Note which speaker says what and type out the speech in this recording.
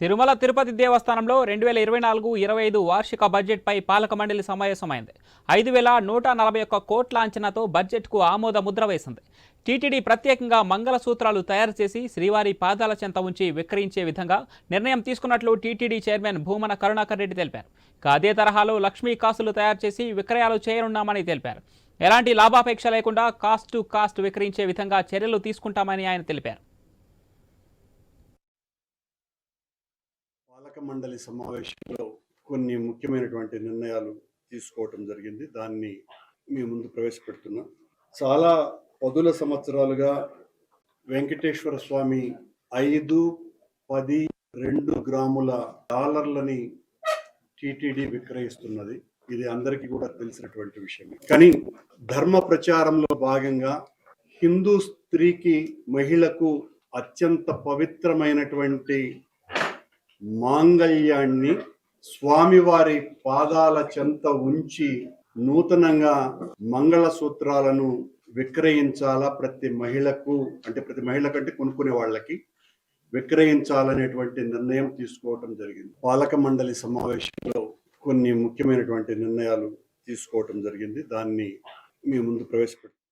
Speaker 1: తిరుమల తిరుపతి దేవస్థానంలో రెండు వేల ఇరవై నాలుగు ఇరవై ఐదు వార్షిక బడ్జెట్పై పాలక మండలి సమావేశమైంది. ఐదు వేల నూట నలభై ఒక్క కోట్ల అంచనాతో బడ్జెట్కు ఆమోద ముద్ర వేసింది. టీటీడీ ప్రత్యేకంగా మంగళసూత్రాలు తయారు చేసి శ్రీవారి పాదాల చెంత ఉంచి విక్రయించే విధంగా నిర్ణయం తీసుకున్నట్లు టీటీడీ చైర్మన్ భూమన కరుణాకర్ రెడ్డి తెలిపారు. అదే తరహాలో లక్ష్మీ కాసులు తయారు చేసి విక్రయాలు చేయనున్నామని తెలిపారు. ఎలాంటి లాభాపేక్ష లేకుండా కాస్ట్ టు కాస్ట్ విక్రయించే విధంగా చర్యలు తీసుకుంటామని ఆయన తెలిపారు.
Speaker 2: పాలక మండలి సమావేశంలో కొన్ని ముఖ్యమైనటువంటి నిర్ణయాలు తీసుకోవటం జరిగింది. దాన్ని మీ ముందు ప్రవేశపెడుతున్నాం. చాలా పదుల సంవత్సరాలుగా వెంకటేశ్వర స్వామి ఐదు పది రెండు గ్రాముల డాలర్లని టిటిడి విక్రయిస్తున్నది. ఇది అందరికీ కూడా తెలిసినటువంటి విషయం. కానీ ధర్మ ప్రచారంలో భాగంగా హిందూ స్త్రీకి మహిళకు అత్యంత పవిత్రమైనటువంటి మాంగళ్యాన్ని స్వామివారి పాదాల చెంత ఉంచి నూతనంగా మంగళ సూత్రాలను విక్రయించాలా ప్రతి మహిళకు అంటే ప్రతి మహిళ కంటే కొనుక్కునే వాళ్ళకి విక్రయించాలనేటువంటి నిర్ణయం తీసుకోవటం జరిగింది. పాలక మండలి సమావేశంలో కొన్ని ముఖ్యమైనటువంటి నిర్ణయాలు తీసుకోవటం జరిగింది. దాన్ని మీ ముందు ప్రవేశపెడుతున్నాం